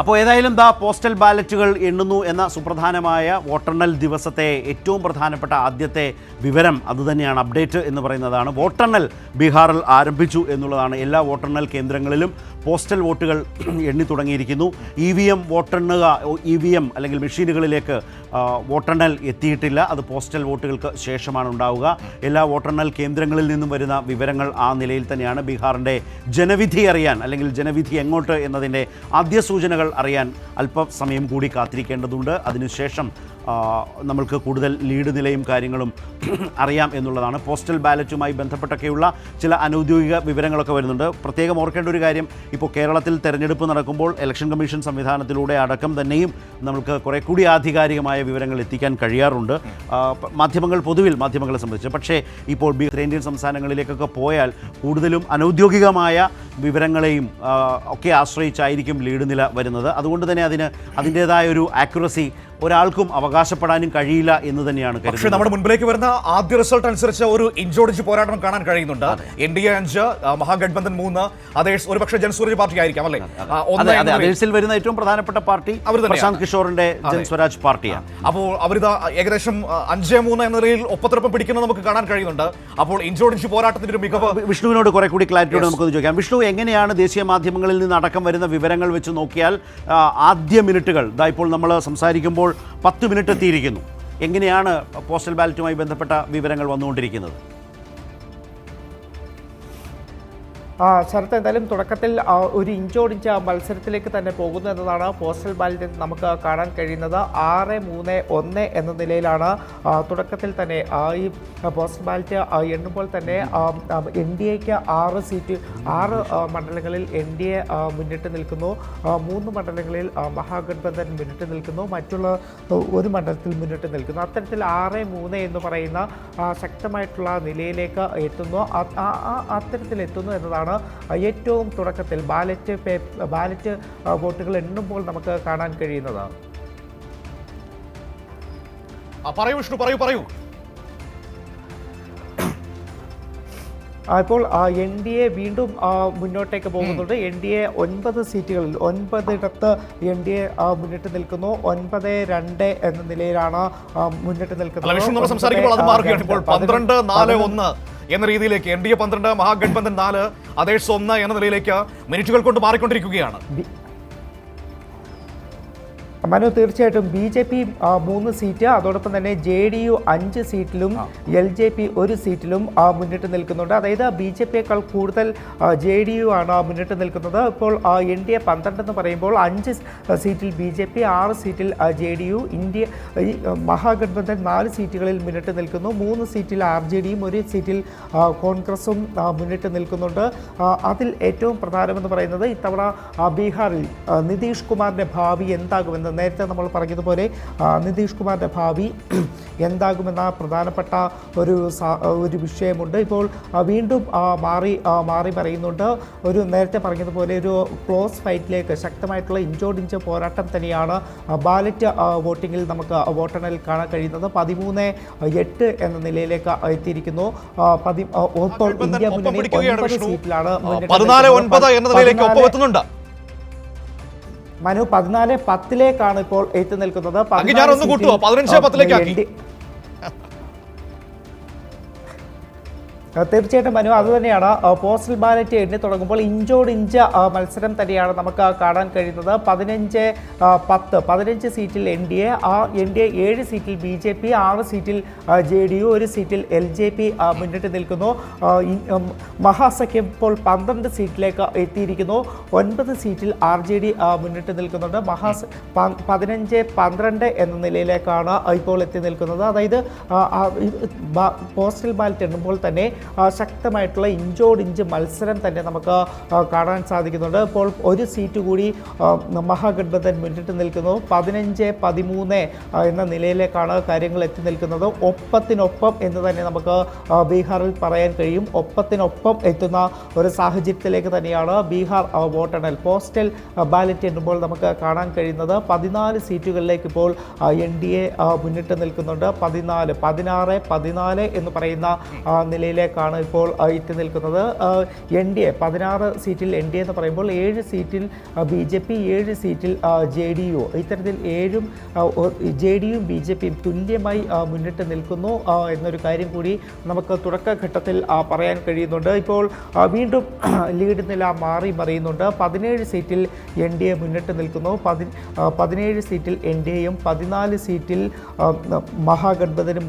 അപ്പോൾ ഏതായാലും ദാ പോസ്റ്റൽ ബാലറ്റുകൾ എണ്ണുന്നു എന്ന സുപ്രധാനമായ വോട്ടെണ്ണൽ ദിവസത്തെ ഏറ്റവും പ്രധാനപ്പെട്ട ആദ്യത്തെ വിവരം അതുതന്നെയാണ് അപ്ഡേറ്റ് എന്ന് പറയുന്നതാണ്. വോട്ടെണ്ണൽ ബീഹാറിൽ ആരംഭിച്ചു എന്നുള്ളതാണ്. എല്ലാ വോട്ടെണ്ണൽ കേന്ദ്രങ്ങളിലും പോസ്റ്റൽ വോട്ടുകൾ എണ്ണി തുടങ്ങിയിരിക്കുന്നു. ഇ വി എം വോട്ടെണ്ണുക ഇ വി എം അല്ലെങ്കിൽ മെഷീനുകളിലേക്ക് വോട്ടെണ്ണൽ എത്തിയിട്ടില്ല. അത് പോസ്റ്റൽ വോട്ടുകൾക്ക് ശേഷമാണ് ഉണ്ടാവുക. എല്ലാ വോട്ടെണ്ണൽ കേന്ദ്രങ്ങളിൽ നിന്നും വരുന്ന വിവരങ്ങൾ ആ നിലയിൽ തന്നെയാണ്. ബീഹാറിന്റെ ജനവിധി അറിയാൻ അല്ലെങ്കിൽ ജനവിധി എങ്ങോട്ട് എന്നതിന്റെ ആദ്യ സൂചനകൾ അറിയാൻ അല്പസമയം കൂടി കാത്തിരിക്കേണ്ടതുണ്ട്. അതിനുശേഷം നമ്മൾക്ക് കൂടുതൽ ലീഡ് നിലയും കാര്യങ്ങളും അറിയാം എന്നുള്ളതാണ്. പോസ്റ്റൽ ബാലറ്റുമായി ബന്ധപ്പെട്ടൊക്കെയുള്ള ചില അനൗദ്യോഗിക വിവരങ്ങളൊക്കെ വരുന്നുണ്ട്. പ്രത്യേകം ഓർക്കേണ്ട ഒരു കാര്യം ഇപ്പോൾ കേരളത്തിൽ തെരഞ്ഞെടുപ്പ് നടക്കുമ്പോൾ ഇലക്ഷൻ കമ്മീഷൻ സംവിധാനത്തിലൂടെ അടക്കം തന്നെയും നമുക്ക് കുറെ കൂടി ആധികാരികമായ വിവരങ്ങൾ എത്തിക്കാൻ കഴിയാറുണ്ട്. മാധ്യമങ്ങൾ പൊതുവിൽ മാധ്യമങ്ങളെ സംബന്ധിച്ച്. പക്ഷേ ഇപ്പോൾ ബി ഉത്തരേന്ത്യൻ സംസ്ഥാനങ്ങളിലേക്കൊക്കെ പോയാൽ കൂടുതലും അനൗദ്യോഗികമായ വിവരങ്ങളെയും ഒക്കെ ആശ്രയിച്ചായിരിക്കും ലീഡ് നില വരുന്നത്. അതുകൊണ്ട് തന്നെ അതിന് അതിന്റേതായ ഒരു ആക്യുറസി ഒരാൾക്കും അവകാശപ്പെടാനും കഴിയില്ല എന്ന് തന്നെയാണ് പക്ഷേ നമ്മുടെ മുൻപിലേക്ക് വരുന്ന ആദ്യ റിസൾട്ട് അനുസരിച്ച് ഒരു ഇഞ്ചോടിഞ്ച് പോരാട്ടം കാണാൻ കഴിയുന്നുണ്ട്. എൻ ഡി എ അഞ്ച് മഹാഗഡ്ബന്ധൻ മൂന്ന് അതേഴ്സ് ഒരുപക്ഷെ ജനസൂര്യ പാർട്ടി ആയിരിക്കാം അല്ലേ? അതെ അതെ. അതേഴ്സിൽ വരുന്ന ഏറ്റവും പ്രധാനപ്പെട്ട പാർട്ടി അവർ. പ്രശാന്ത് കിഷോറിന്റെ ജനസ്വരാജ് പാർട്ടിയാണ്. അപ്പോൾ അവരിത് ഏകദേശം അഞ്ച് മൂന്ന് എന്ന നിലയിൽ ഒപ്പത്തിനൊപ്പം പിടിക്കുന്നത് നമുക്ക് കാണാൻ കഴിയുന്നുണ്ട്. അപ്പോൾ ഇഞ്ചോടിഞ്ച് പോരാട്ടത്തിന്റെ ഒരു മികവ് വിഷ്ണുവിനോട് കുറെ കൂടി ക്ലാരിറ്റിയോട് നമുക്കൊന്ന് ചോദിക്കാം. വിഷ്ണു എങ്ങനെയാണ് ദേശീയ മാധ്യമങ്ങളിൽ നിന്ന് അടക്കം വരുന്ന വിവരങ്ങൾ വെച്ച് നോക്കിയാൽ ആദ്യ മിനിറ്റുകൾ ഇതാ ഇപ്പോൾ നമ്മൾ സംസാരിക്കുമ്പോൾ പത്ത് മിനിറ്റ് എത്തിയിരിക്കുന്നു. എങ്ങനെയാണ് പോസ്റ്റൽ ബാലറ്റുമായി ബന്ധപ്പെട്ട വിവരങ്ങൾ വന്നുകൊണ്ടിരിക്കുന്നത്? ശരത്ത് എന്തായാലും തുടക്കത്തിൽ ഒരു ഇഞ്ചോടിഞ്ച് മത്സരത്തിലേക്ക് തന്നെ പോകുന്നു എന്നതാണ് പോസ്റ്റൽ ബാലറ്റിൽ നമുക്ക് കാണാൻ കഴിയുന്നത്. ആറ് മൂന്ന് ഒന്ന് എന്ന നിലയിലാണ് തുടക്കത്തിൽ തന്നെ ഈ പോസ്റ്റൽ ബാലറ്റ് എണ്ണുമ്പോൾ തന്നെ എൻ ഡി എക്ക് ആറ് സീറ്റ് ആറ് മണ്ഡലങ്ങളിൽ എൻ ഡി എ മുന്നിട്ട് നിൽക്കുന്നു. മൂന്ന് മണ്ഡലങ്ങളിൽ മഹാഗഡ്ബന്ധൻ മുന്നിട്ട് നിൽക്കുന്നു. മറ്റുള്ള ഒരു മണ്ഡലത്തിൽ മുന്നിട്ട് നിൽക്കുന്നു. അത്തരത്തിൽ ആറ് മൂന്ന് എന്ന് പറയുന്ന ശക്തമായിട്ടുള്ള നിലയിലേക്ക് എത്തുന്നു. അത്തരത്തിൽ എത്തുന്നു എന്നതാണ് ഏറ്റവും തുടക്കത്തിൽ ബാലറ്റ് പേ- ബാലറ്റ് വോട്ടുകൾ എണ്ണുമ്പോൾ നമുക്ക് കാണാൻ കഴിയുന്നത്. പറയൂ വിഷ്ണു പറയൂ പറയൂ. അപ്പോൾ എൻ ഡി എ വീണ്ടും മുന്നോട്ടേക്ക് പോകുന്നുണ്ട്. എൻ ഡി എ ഒൻപത് സീറ്റുകളിൽ ഒൻപതിടത്ത് എൻ ഡി എ മുന്നിട്ട് നിൽക്കുന്നു. ഒൻപത് രണ്ട് എന്ന നിലയിലാണ് മുന്നിട്ട് നിൽക്കുന്നത്. സംസാരിക്കുമ്പോൾ അത് ആ, മാറുകയാണ് ഇപ്പോൾ. രണ്ട്, പന്ത്രണ്ട് നാല് ഒന്ന്. എന്ന രീതിയിലേക്ക് എൻ ഡി എ പന്ത്രണ്ട് മഹാഗഡ്ബന്ധൻ നാല് അതേഴ്സ് ഒന്ന് എന്ന നിലയിലേക്ക് മിനിറ്റുകൾ കൊണ്ട് മാറിക്കൊണ്ടിരിക്കുകയാണ്. മനു തീർച്ചയായിട്ടും ബി ജെ പി മൂന്ന് സീറ്റ് അതോടൊപ്പം തന്നെ ജെ ഡി യു അഞ്ച് സീറ്റിലും എൽ ജെ പി ഒരു സീറ്റിലും മുന്നിട്ട് നിൽക്കുന്നുണ്ട്. അതായത് ബി ജെ പിയേക്കാൾ കൂടുതൽ ജെ ഡി യു ആണ് മുന്നിട്ട് നിൽക്കുന്നത്. ഇപ്പോൾ എൻ ഡി എ പന്ത്രണ്ട് എന്ന് പറയുമ്പോൾ അഞ്ച് സീറ്റിൽ ബി ജെ പി ആറ് സീറ്റിൽ J D U India Mahagathbandhan Mahagathbandhan നാല് സീറ്റുകളിൽ മുന്നിട്ട് നിൽക്കുന്നു. മൂന്ന് സീറ്റിൽ ആർ ജെ ഡിയും ഒരു സീറ്റിൽ കോൺഗ്രസും മുന്നിട്ട് നിൽക്കുന്നുണ്ട്. അതിൽ ഏറ്റവും പ്രധാനമെന്ന് പറയുന്നത് ഇത്തവണ ബീഹാറിൽ നിതീഷ് കുമാറിന്റെ ഭാവി എന്താകുമെന്ന് നേരത്തെ നമ്മൾ പറഞ്ഞതുപോലെ നിതീഷ് കുമാറിന്റെ ഭാവി എന്താകുമെന്ന പ്രധാനപ്പെട്ട ഒരു ഒരു വിഷയമുണ്ട്. ഇപ്പോൾ വീണ്ടും മാറി മാറി പറയുന്നുണ്ട്. ഒരു നേരത്തെ പറഞ്ഞതുപോലെ ഒരു ക്ലോസ് ഫൈറ്റിലേക്ക് ശക്തമായിട്ടുള്ള ഇഞ്ചോടിഞ്ച് പോരാട്ടം തന്നെയാണ് ബാലറ്റ് വോട്ടിങ്ങിൽ നമുക്ക് വോട്ടെണ്ണൽ കാണാൻ കഴിയുന്നത്. പതിമൂന്ന് എട്ട് എന്ന നിലയിലേക്ക് എത്തിയിരിക്കുന്നു. പതി ഇപ്പോൾ ഇന്ത്യ മുന്നണി ഒൻപത് സീറ്റിലാണ് പതിനാല് ഒൻപത് എന്ന നിലയിലേക്ക് ഒപ്പം എത്തുന്നുണ്ട്. മനു പതിനാല് പത്തിലേക്കാണ് ഇപ്പോൾ എത്തി നിൽക്കുന്നത്. തീർച്ചയായിട്ടും മനു അത് തന്നെയാണ്. പോസ്റ്റൽ ബാലറ്റ് എണ്ണി തുടങ്ങുമ്പോൾ ഇഞ്ചോട് ഇഞ്ച് മത്സരം തന്നെയാണ് നമുക്ക് കാണാൻ കഴിയുന്നത്. പതിനഞ്ച് പത്ത് പതിനഞ്ച് സീറ്റിൽ എൻ ഡി എ ആ എൻ ഡി എ ഏഴ് സീറ്റിൽ ബി ജെ പി ആറ് സീറ്റിൽ ജെ ഡി യു ഒരു സീറ്റിൽ എൽ ജെ പി മുന്നിട്ട് നിൽക്കുന്നു. മഹാസഖ്യം ഇപ്പോൾ പന്ത്രണ്ട് സീറ്റിലേക്ക് എത്തിയിരിക്കുന്നു. ഒൻപത് സീറ്റിൽ ആർ ജെ ഡി മുന്നിട്ട് നിൽക്കുന്നുണ്ട്. മഹാസ് പതിനഞ്ച് പന്ത്രണ്ട് എന്ന നിലയിലേക്കാണ് ഇപ്പോൾ എത്തി നിൽക്കുന്നത്. അതായത് പോസ്റ്റൽ ബാലറ്റ് എണ്ണുമ്പോൾ തന്നെ ശക്തമായിട്ടുള്ള ഇഞ്ചോടിഞ്ച് മത്സരം തന്നെ നമുക്ക് കാണാൻ സാധിക്കുന്നുണ്ട്. ഇപ്പോൾ ഒരു സീറ്റ് കൂടി മഹാഗഠബന്ധൻ മുന്നിട്ട് നിൽക്കുന്നു. പതിനഞ്ച് പതിമൂന്ന് എന്ന നിലയിലേക്കാണ് കാര്യങ്ങൾ എത്തി നിൽക്കുന്നത്. ഒപ്പത്തിനൊപ്പം എന്ന് തന്നെ നമുക്ക് ബീഹാറിൽ പറയാൻ കഴിയും. ഒപ്പത്തിനൊപ്പം എത്തുന്ന ഒരു സാഹചര്യത്തിലേക്ക് തന്നെയാണ് ബീഹാർ വോട്ടെണ്ണൽ. പോസ്റ്റൽ ബാലറ്റ് എണ്ണുമ്പോൾ നമുക്ക് കാണാൻ കഴിയുന്നത് പതിനാല് സീറ്റുകളിലേക്ക് ഇപ്പോൾ എൻ ഡി എ മുന്നിട്ട് നിൽക്കുന്നുണ്ട്. പതിനാല് പതിനാറ് പതിനാല് എന്ന് പറയുന്ന ആ, നിലയിലേക്ക് സീറ്റിലേക്കാണ് ഇപ്പോൾ എത്തി നിൽക്കുന്നത്. എൻ ഡി എ പതിനാറ് സീറ്റിൽ എൻ ഡി എ എന്ന് പറയുമ്പോൾ ഏഴ് സീറ്റിൽ ബി ജെ പി ഏഴ് സീറ്റിൽ ജെ ഡി യു. ഇത്തരത്തിൽ ഏഴും ജെ ഡി യും ബി ജെ പിയും തുല്യമായി മുന്നിട്ട് നിൽക്കുന്നു എന്നൊരു കാര്യം കൂടി നമുക്ക് തുടക്കഘട്ടത്തിൽ പറയാൻ കഴിയുന്നുണ്ട്. ഇപ്പോൾ വീണ്ടും ലീഡ് നില മാറി മറിയുന്നുണ്ട്. പതിനേഴ് സീറ്റിൽ എൻ ഡി എ മുന്നിട്ട് നിൽക്കുന്നു. പതി പതിനേഴ് സീറ്റിൽ എൻ ഡി എയും പതിനാല് സീറ്റിൽ ആ,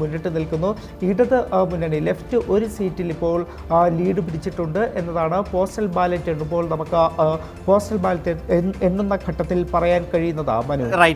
മുന്നിട്ട് നിൽക്കുന്നു. ഇടത് മുന്നണി ലെഫ്റ്റ് ഒരു സീറ്റിൽ ഇപ്പോൾ ലീഡ് പിടിച്ചിട്ടുണ്ട് എന്നതാണ് പോസ്റ്റൽ ബാലറ്റ് എണ്ണുമ്പോൾ നമുക്ക് പോസ്റ്റൽ ബാലറ്റ് എണ്ണുന്ന ഘട്ടത്തിൽ പറയാൻ കഴിയുന്നത് മനു. റൈറ്റ്